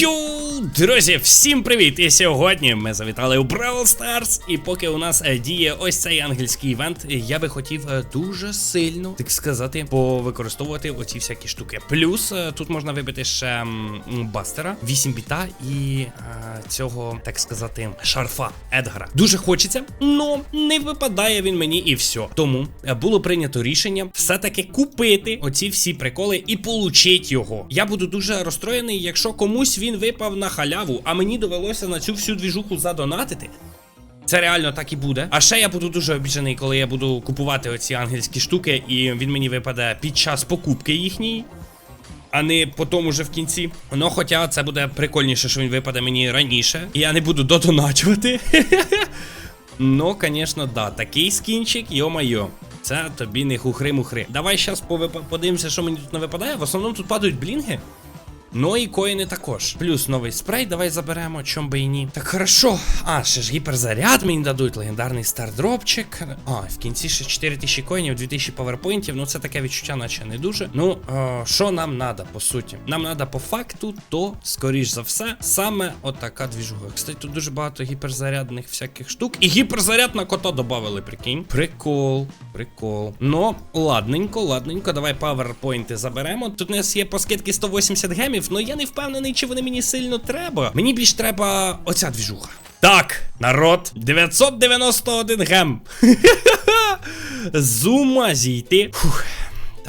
Yo! Друзі, всім привіт! І сьогодні ми завітали у Brawl Stars. І поки у нас е, діє ось цей ангельський івент, я би хотів е, дуже сильно, так сказати, повикористовувати оці всякі штуки. Плюс е, тут можна вибити ще бастера, 8 біта і цього, так сказати, шарфа Едгара. Дуже хочеться, но не випадає він мені і все. Тому було прийнято рішення все-таки купити оці всі приколи і получить його. Я буду дуже розстроєний, якщо комусь він випав на халяву, а мені довелося на цю всю двіжуху задонатити. Це реально так і буде. А ще я буду дуже обіжений, коли я буду купувати оці ангельські штуки, і він мені випаде під час покупки їхньої. А не потім уже в кінці. Ну, хоча це буде прикольніше, що він випаде мені раніше. І я не буду додоначувати. Ну, звісно, да. Такий скінчик, йо-майо. Це тобі не хухри-мухри. Давай зараз подивимося, що мені тут не випадає. В основному тут падають блінги. Ну і коїни також. Плюс новий спрей, давай заберемо, чом би і ні. Так хорошо. А, ще ж гіперзаряд мені дадуть, легендарний стардропчик. А, в кінці ще 4000 коїнів, 2000 паверпоінтів. Ну це таке відчуття, наче не дуже. Ну, е, що нам треба, по суті? Нам треба по факту, то, скоріш за все, саме отака двіжуга. Кстати, тут дуже багато гіперзарядних всяких штук. І гіперзаряд на кота додали, прикинь. Прикол, прикол. Ну, ладненько, ладненько. Давай паверпоінти заберемо. Тут у нас є по скидки 180 гемів, але я не впевнений, чи вони мені сильно треба. Мені більш треба оця двіжуха. Так, народ, 991 гем. Зума зійти. Фух.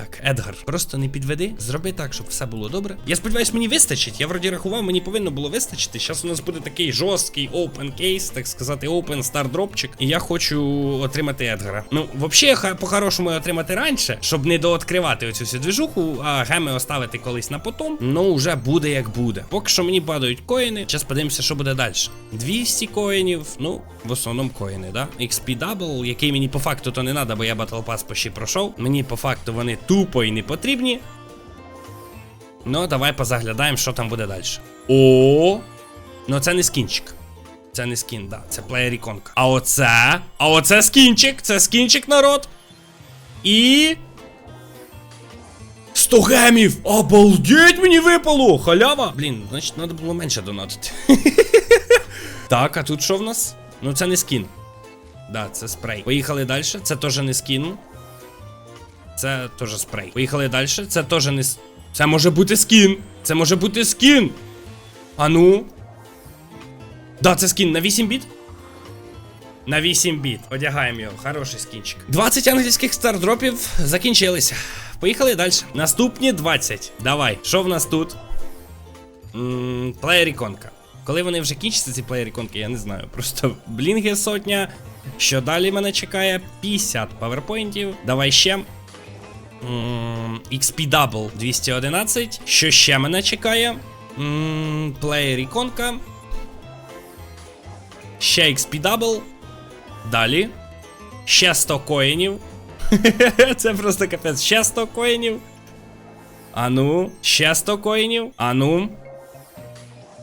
Так, Едгар, просто не підведи, зроби так, щоб все було добре. Я сподіваюсь, мені вистачить. Я вроді рахував, мені повинно було вистачити. Зараз у нас буде такий жорсткий open кейс, так сказати, open stardropчик. І я хочу отримати Едгара. Ну, взагалі, по-хорошому отримати раніше, щоб не дооткривати оцю всю движуху, а геми оставити колись на потом. Ну, вже буде як буде. Поки що мені падають коїни. Зараз подивимося, що буде далі. 200 коїнів, ну, в основному коїни, да? XP Double, який мені по факту то не треба, бо я Battle Pass почти пройшов. Мені по факту вони тупо і не потрібні. Ну, давай позаглядаємо, що там буде далі. О! Ну, це не скінчик. Це не скін, да, це плеєріконка. А оце. А оце скінчик. Це скінчик, народ. І. 100 гемів! Обалдеть мені випало! Халява! Блін, значить, треба було менше донатити. так, а тут що в нас? Ну, це не скін. Да, це спрей. Поїхали далі. Це теж не скін. Це теж спрей. Поїхали далі. Це теж не. Це може бути скін. Це може бути скін. А ну. Да, це скін на 8 біт. На 8 біт. Одягаємо його. Хороший скінчик. 20 англійських стардропів закінчилися. Поїхали далі. Наступні 20. Давай. Що в нас тут? Ммм, плеєріконка. Коли вони вже кінчаться, ці плеєріконки, я не знаю. Просто блінги сотня. Що далі мене чекає? 50 паверпоінтів. Давай ще. XP Double 211. Що ще мене чекає? Плеєр іконка. Ще XP Double. Далі. Ще 100 коїнів. Це просто капець. Ще 100 коїнів. Ану. Ще 100 коїнів. Ану.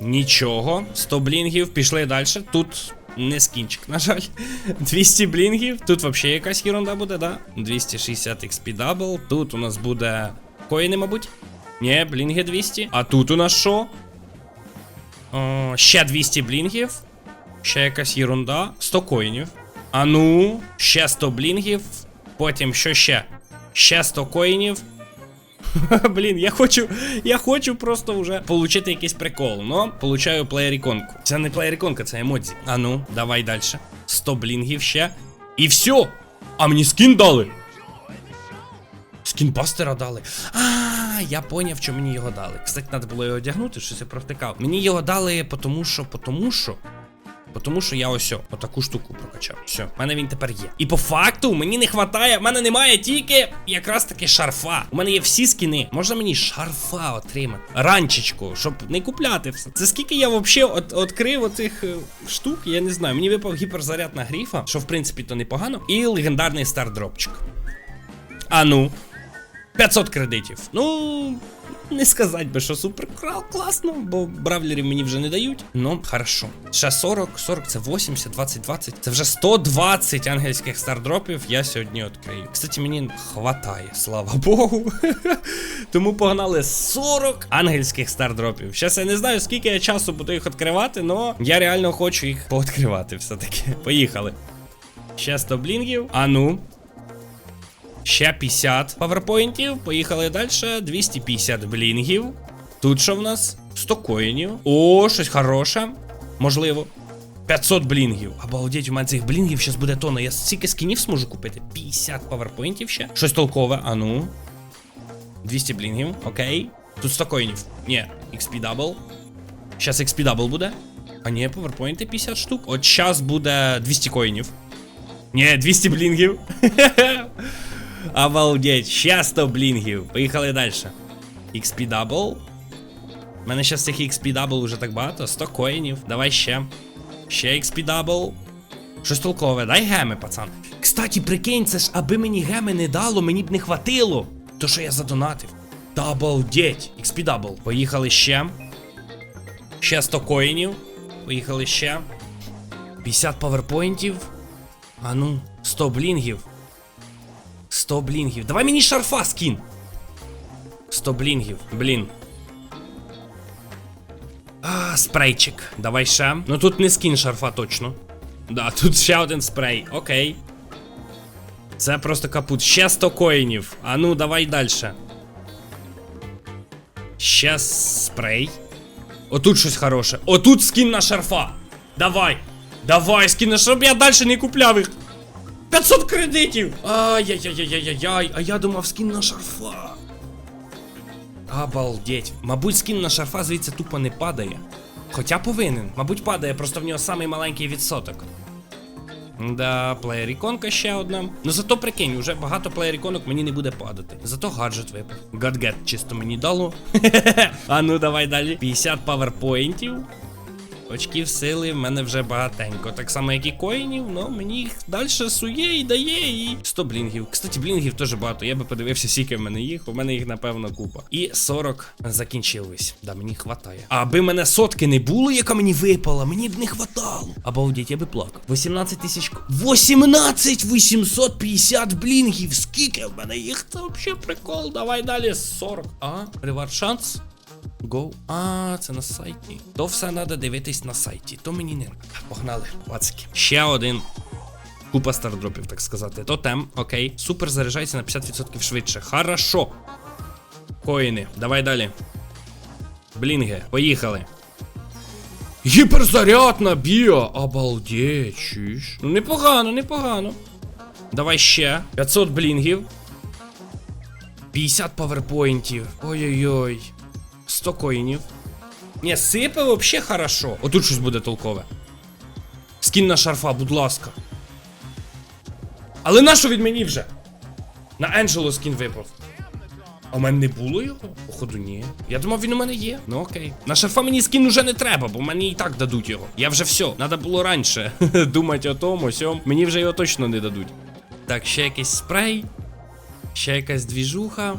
Нічого. 100 блінгів. Пішли далі. Тут не скінчик, на жаль. 200 блінгів. Тут взагалі якась ерунда буде, да? 260 XP дабл. Тут у нас буде коїни, мабуть. Ні, блінги 200. А тут у нас що? О, ще 200 блінгів. Ще якась ерунда. 100 коїнів. А ну, ще 100 блінгів. Потім що ще? Ще 100 коїнів. Блін, я хочу, я хочу просто вже получити якийсь прикол, но получаю плеєріконку. Це не плеєріконка, це емодзі. А ну, давай далі. 100 блінгів ще. І все! А мені скін дали. Скінбастера дали. А, я поняв, що мені його дали. Кстати, треба було його одягнути, щось я провтикав. Мені його дали, тому що, тому що. Тому що я ось отаку штуку прокачав. Все, в мене він тепер є. І по факту мені не хватає, в мене немає тільки якраз таки шарфа. У мене є всі скіни. Можна мені шарфа отримати? Ранчечку, щоб не купляти все. Це скільки я взагалі от, відкрив оцих е, штук, я не знаю. Мені випав гіперзаряд на гріфа, що в принципі то непогано. І легендарний стардропчик. А ну. 500 кредитів. Ну, не сказати би, що супер класно, бо бравлерів мені вже не дають. Ну, хорошо. Ще 40, 40 це 80, 20, 20. Це вже 120 ангельських стардропів я сьогодні відкрию. Кстати, мені хватає, слава Богу. Тому погнали 40 ангельських стардропів. Щас я не знаю, скільки я часу буду їх відкривати, але я реально хочу їх пооткривати все-таки. Поїхали. Ще 100 блінгів. А ну. Ще 50 паверпоінтів. Поїхали далі. 250 блінгів. Тут що в нас? 100 коїнів. О, щось хороше. Можливо. 500 блінгів. Обалдеть, у мене цих блінгів зараз буде тонна. Я стільки скінів зможу купити. 50 паверпоінтів ще. Щось толкове, а ну. 200 блінгів, окей. Тут 100 коїнів. Ні, XP дабл. Щас XP дабл буде. А ні, паверпоінти 50 штук. От щас буде 200 коїнів. Ні, 200 блінгів. Обалдеть, ще 100 блінгів. Поїхали далі. XP Double. У мене зараз цих XP Double уже так багато. 100 коїнів. Давай ще. Ще XP Double. Щось толкове, дай геми, пацан. Кстати, прикинь, це ж аби мені геми не дало, мені б не хватило. То що я задонатив. Та обалдеть. XP Double. Поїхали ще. Ще 100 коїнів. Поїхали ще. 50 паверпоінтів. А ну, 100 блінгів. 100 блінгів. Давай мені шарфа скін. 100 блінгів. Блін. А, спрейчик. Давай ще. Ну тут не скін шарфа точно. Да, тут ще один спрей. Окей. Це просто капут. Ще 100 коїнів. А ну, давай далі. Ще спрей. Отут щось хороше. Отут скін на шарфа. Давай. Давай, скін на шарфа. Я далі не купляв їх. 500 кредитів! Ай-яй-яй-яй-яй-яй, а я думав скін на шарфа. Обалдеть. Мабуть, скін на шарфа звідси тупо не падає. Хоча повинен. Мабуть, падає, просто в нього самий маленький відсоток. Да, плеєр-іконка ще одна. Ну зато прикинь, уже багато плеєр-іконок мені не буде падати. Зато гаджет випав. Гадгет чисто мені дало. а ну давай далі. 50 паверпоінтів. Очків сили в мене вже багатенько. Так само, як і коїнів, но мені їх далі сує і дає і 100 блінгів. Кстати, блінгів теж багато. Я би подивився, скільки в мене їх. У мене їх, напевно, купа. І 40 закінчились. Да, мені хватає. Аби мене сотки не було, яка мені випала, мені б не хватало. Обалдеть, я би плакав. 18 тисяч. 18 850 блінгів. Скільки в мене їх? Це взагалі прикол. Давай далі 40. А, ревар шанс. Go. А, це на сайті. То все треба дивитись на сайті. То мені не. Погнали, пацики. Ще один. Купа стардропів, так сказати. Тотем, окей. Супер заряджається на 50% швидше. Хорошо. Коїни. Давай далі. Блінги, поїхали. Гіперзаряд на біо. Обалдеть? Ну непогано, непогано. Давай ще. 500 блінгів. 50 паверпоінтів. Ой-ой-ой. 100 коїнів. Ні, сипе вообще хорошо. Отут щось буде толкове. Скін на шарфа, будь ласка. Але нащо від мені вже? На Енджело скін випав. А в мене не було його? Походу, ні. Я думав, він у мене є. Ну окей. На шарфа мені скін уже не треба, бо мені і так дадуть його. Я вже все. Надо було раніше думати о тому, сьом. Мені вже його точно не дадуть. Так, ще якийсь спрей. Ще якась двіжуха.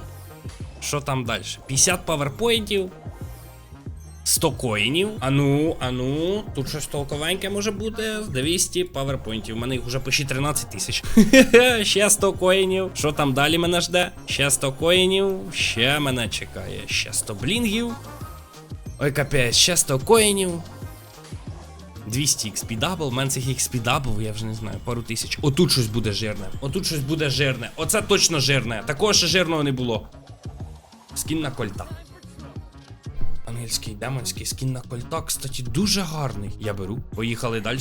Що там далі? 50 паверпоінтів. 100 коїнів. Ану, ану, тут щось толковеньке може бути. 200 паверпоінтів. У мене їх вже почти 13 тисяч. Ще 100 коїнів. Що там далі мене жде? Ще 100 коїнів. Ще мене чекає. Ще 100 блінгів. Ой, капець, ще 100 коїнів. 200 XP дабл, мене цих XP дабл, я вже не знаю, пару тисяч. Отут щось буде жирне. Отут щось буде жирне. Оце точно жирне. Такого ще жирного не було. Скін на кольта. Ангельський демонський скін на кольта, кстати, дуже гарний. Я беру. Поїхали далі.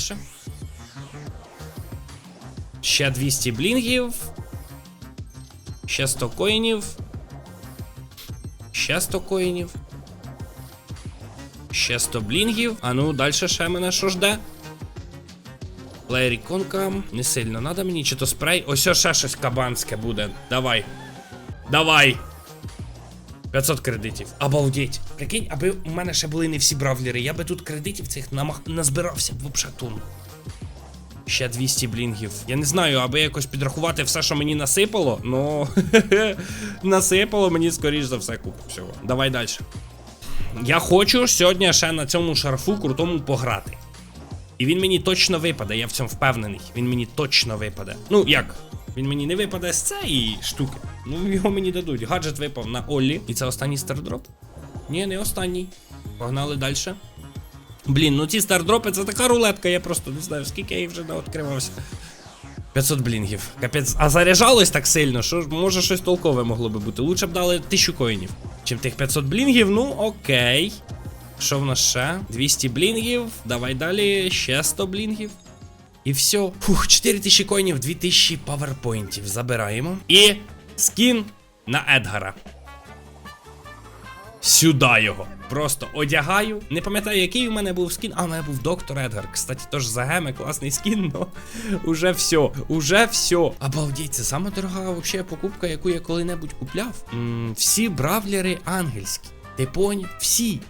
Ще 200 блінгів. Ще 100 коїнів. Ще 100 коїнів. Ще 100 блінгів. А ну, далі ще мене що жде? Плеєр іконка. Не сильно надо мені, чи то спрей. Ось ще щось кабанське буде. Давай. Давай. 500 кредитів. Обалдеть. Прикинь, аби у мене ще були не всі бравлери, я би тут кредитів цих намах... назбирався б обшатун. Ще 200 блінгів. Я не знаю, аби якось підрахувати все, що мені насипало, ну насипало мені скоріш за все купу всього. Давай далі. Я хочу сьогодні ще на цьому шарфу крутому пограти. І він мені точно випаде, я в цьому впевнений. Він мені точно випаде. Ну як? Він мені не випаде з цієї штуки. Ну, його мені дадуть. Гаджет випав на Оллі. І це останній стардроп? Ні, не останній. Погнали далі. Блін, ну ці стардропи це така рулетка, я просто не знаю, скільки я їх вже не відкривався. 500 блінгів. Капець. А заряджалось так сильно, що може щось толкове могло би бути. Лучше б дали 1000 коїнів. Чим тих 500 блінгів, ну окей. Що в нас ще? 200 блінгів. Давай далі. Ще 100 блінгів. І все. Фух, 4000 коїнів, 2000 паверпойнтів. Забираємо. І скін на Едгара. Сюди його. Просто одягаю. Не пам'ятаю, який у мене був скін. А, у мене був доктор Едгар. Кстати, теж за геми класний скін, но уже все. Уже все. Обалдеть, це сама дорога вообще покупка, яку я коли-небудь купляв. м всі бравлери ангельські. Ти? Всі.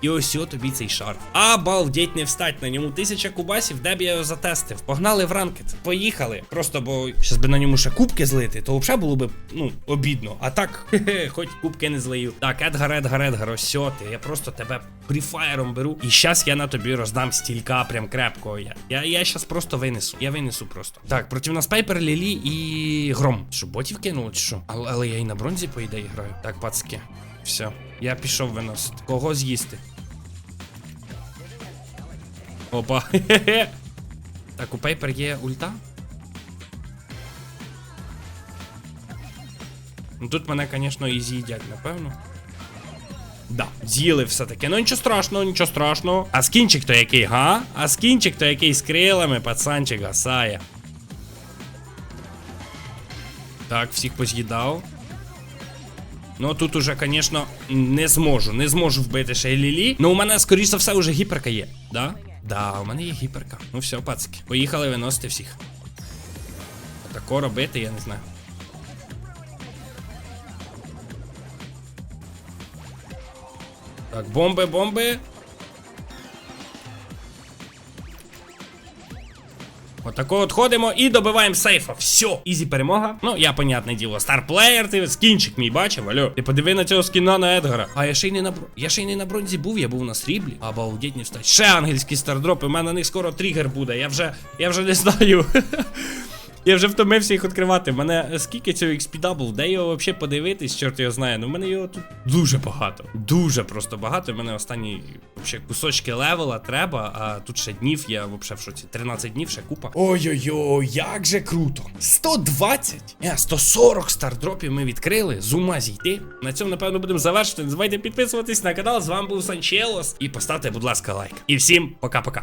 І ось о тобі цей шарф. Обалдеть не встать на ньому тисяча кубасів, де б я його затестив. Погнали в ранкет. Поїхали. Просто бо щас би на ньому ще кубки злити, то взагалі було б, ну, обідно. А так, хе-хе, хоч кубки не злию. Так, Едгар, Едгар, Едгар, ось ти. Я просто тебе пріфаєром беру. І щас я на тобі роздам стілька прям крепкого. Я я, я щас просто винесу. Я винесу просто. Так, проти нас Пейпер, Лілі і Гром. Що, ботів кинули чи що? Але, але я і на бронзі, по ідеї, граю. Так, пацки. Все, я пішов виносити. Кого з'їсти? Опа. Так, у Пейпер є ульта. Ну тут мене, звісно, і з'їдять, напевно. Да, з'їли все-таки. Ну нічого страшного, нічого страшного. А скінчик то який, га? А скінчик то який з крилами, пацанчик гасає. Так, всіх поз'їдав. Ну тут уже, звісно, не зможу. Не зможу вбити ще й Лілі. Ну у мене, скоріш за все, уже гіперка є, да? Да, у мене є гіперка. Ну все, пацики. Поїхали виносити всіх. Отако робити, я не знаю. Так, бомби, бомби. Отако от ходимо і добиваємо сейфа. Все, ізі перемога. Ну, я, понятне діло, старплеєр, ти скінчик мій бачив, алло. Ти подиви на цього скіна на Едгара. А я ще й не на. Я ще й не на бронзі був, я був на сріблі. Обалдеть не встать. Ще ангельські стардропи, у мене на них скоро тригер буде. Я вже. Я вже не знаю. Я вже втомився їх відкривати. Мене скільки цього XP Double, де його взагалі подивитись, чорт його знає. Ну в мене його тут дуже багато. Дуже просто багато. У мене останні вообще кусочки левела треба, а тут ще днів, я взагалі в шоці. 13 днів ще купа. Ой-ой-ой, як же круто! 120! Е, 140 стардропів ми відкрили. З ума зійти. На цьому, напевно, будемо завершити. Не забувайте підписуватись на канал. З вами був Санчелос. І поставте, будь ласка, лайк. І всім пока-пока.